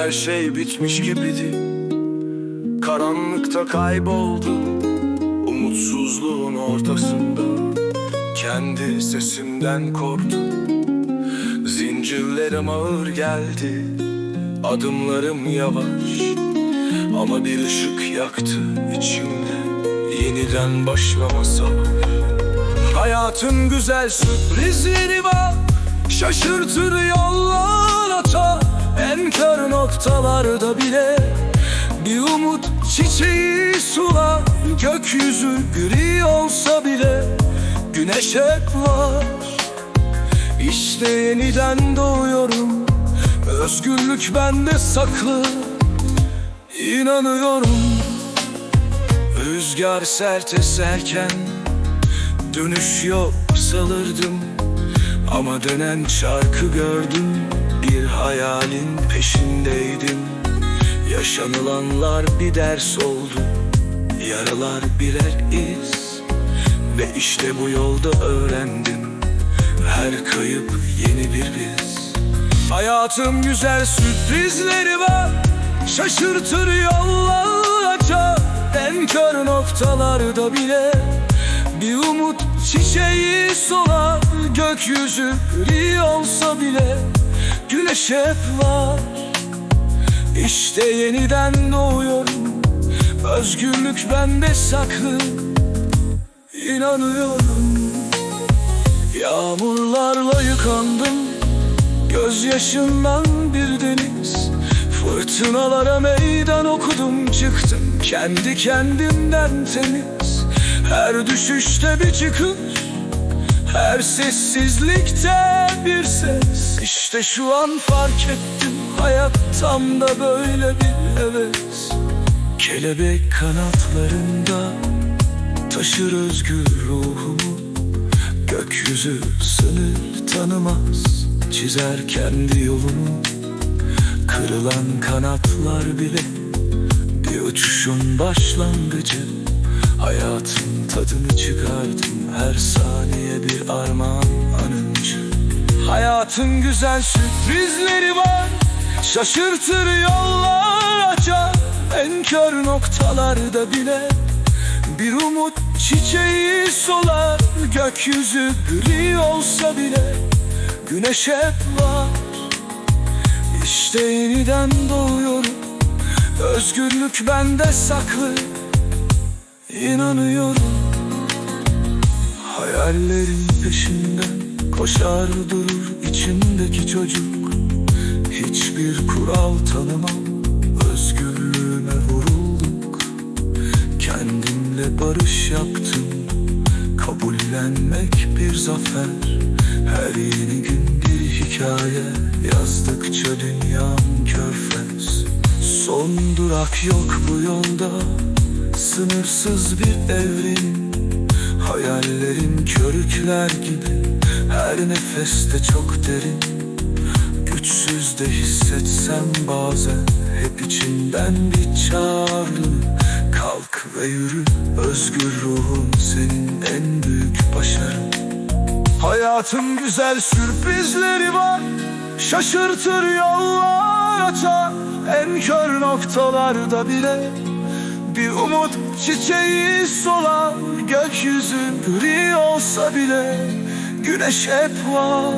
Her şey bitmiş gibiydi. Karanlıkta kayboldum. Umutsuzluğun ortasında Kendi sesimden korktum. Zincirlerim ağır geldi. Adımlarım yavaş. Ama bir ışık yaktı içimde. Yeniden başlama savaş Hayatın güzel sürprizleri var. Şaşırtır yollar kör noktalarda bile Bir umut çiçeği sular Gökyüzü gri olsa bile Güneş hep var. İşte yeniden doğuyorum Özgürlük bende saklı İnanıyorum. Rüzgar sert eserken Dönüş yok salırdım Ama dönen çarkı gördüm hayalin peşindeydim. Yaşanılanlar bir ders oldu Yaralar birer iz. Ve işte bu yolda öğrendim Her kayıp yeni bir biz. Hayatım güzel sürprizleri var Şaşırtır yollar açar En kör noktalarda bile Bir umut çiçeği solar. Gökyüzü gri olsa bile Güneş hep var. İşte yeniden doğuyorum. Özgürlük bende saklı. İnanıyorum. Yağmurlarla yıkandım. Gözyaşından bir deniz. Fırtınalara meydan okudum. Çıktım Kendi kendimden temiz. Her düşüşte bir çıkış Her sessizlikte bir ses. İşte şu an fark ettim Hayat tam da böyle bir heves. Kelebek kanatlarında Taşır özgür ruhumu. Gökyüzü sınır tanımaz Çizer kendi yolunu Kırılan kanatlar bile Bir uçuşun başlangıcı Hayatın tadını çıkardım Her saniye bir armağan anınca Hayatın güzel sürprizleri var Şaşırtır yollar açar. En kör noktalarda bile bir umut çiçeği solar. Gökyüzü gri olsa bile Güneş hep var. İşte yeniden doğuyorum Özgürlük bende saklı İnanıyorum. Hayallerin peşinden Koşar durur içimdeki çocuk. Hiçbir kural tanımam Özgürlüğüme vurulduk. Kendimle barış yaptım Kabullenmek bir zafer. Her yeni gün bir hikaye Yazdıkça dünyam körfez. Son durak yok bu yolda Sınırsız bir evrim Hayallerim körükler gibi. Her nefeste çok derin Güçsüz de hissetsem bazen Hep içinden bir çağrı. Kalk ve yürü Özgür ruhun senin en büyük başarın. Hayatın güzel sürprizleri var Şaşırtır yollar açar. En kör noktalarda bile Bir umut çiçeği solar Gökyüzü gri olsa bile Güneş hep var